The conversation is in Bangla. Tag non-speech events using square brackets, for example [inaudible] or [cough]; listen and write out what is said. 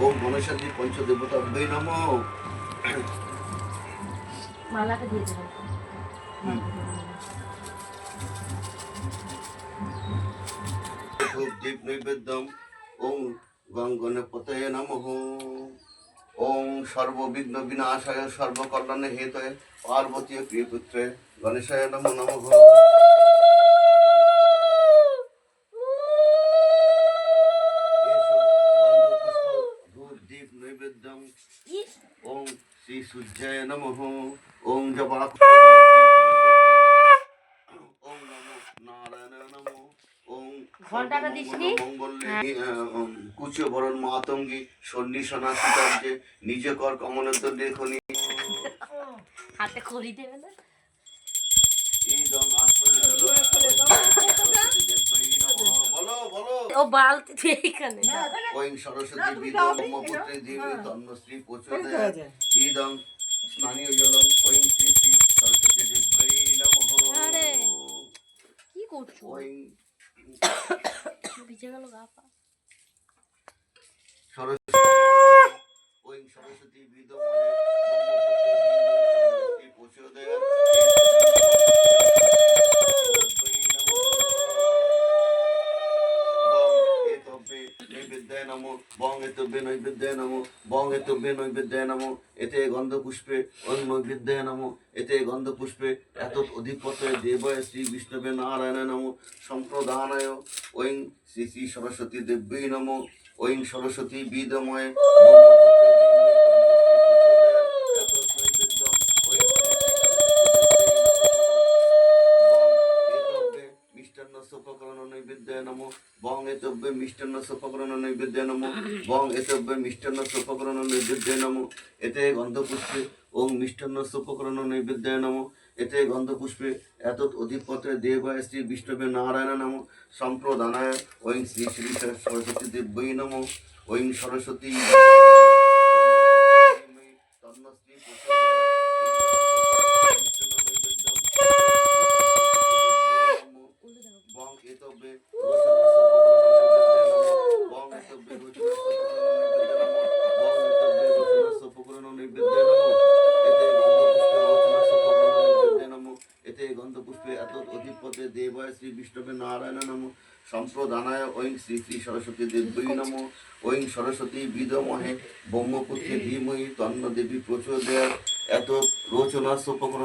ওম গণেশাদি পঞ্চদেবতা বৈ নম। মালাটা দিয়ে ধূপ দীপ নৈবেদ্যম ওম নমঃ। ওম সর্ববিঘ্ন বিনাশায় সর্বকল্যাণে হেতয়ে পার্বতী প্রিয়পুত্রে গণেশায় নমো নমঃ এসো গন্ধ পুষ্প ধূপ দীপ নৈবেদ্যম ওম শ্রী সূর্যায় নমঃ ওম জপা ওম নমো নারায়ণ নমো ওম ঘন্টাটা দিসনি? কুচো বরণ মাতঙ্গী সন্নি সনাতন নিজে কর কমলের লেখনি। হাতে খড়ি দেবে না? ও বালতি দিয়ে এখানে ওং সরস্বতী বিদম ব্রহ্মপুত্রে দেবী তন্নশ্রী প্রচোদয়াৎ ইদং স্নানীয় জলম ওং শ্রী শ্রী সরস্বতী দেবী নমঃ। আরে। কি করছ? ওং [coughs] ভিজে গেল গা পা। সরস্বতী ওং সরস্বতী বিদম নৈবেদ্যায় নমো বং এতব্যে নৈবেদ্যায় নমো বং নমো এতে গন্ধ পুষ্পে অন্য নৈবেদ্যায় নমো এতে গন্ধ পুষ্পে এত অধিপতে দেবায় শ্রী বিষ্ণবে নারায়ণ নমো সম্প্রদানায় ওং শ্রী শ্রী সরস্বতী দেবী নমো, ওং সরস্বতী বিদময় মিষ্টান্ন সোপকরণ নৈবেদ্য নম। বং এতব্য মিষ্টান্ন সোপকরণ নৈবেদ্য নম। এতে গন্ধপুষ্পে ওং মিষ্টান্ন সোপকরণ নৈবেদ্য নম। এতে গন্ধপুষ্পে এত অধিপত্রে দেবায় শ্রী বিষ্ণবে নারায়ণ নম। সম্প্রদানায় ওং শ্রী শ্রী সরস্বতী দেব্যই নম। ওং সরস্বতী গন্ধপুষ্পে এত অধিপতে দেবায় শ্রী বিষ্ণবে নারায়ণ নম। সম্প্রদানায় ঐং শ্রী শ্রী সরস্বতী দেবী নম। ঐং সরস্বতী বিদমহে ব্রহ্মপুত্রে ধীমহি তন্ন দেবী প্রচোদয়াৎ এত রচনা সপকরণ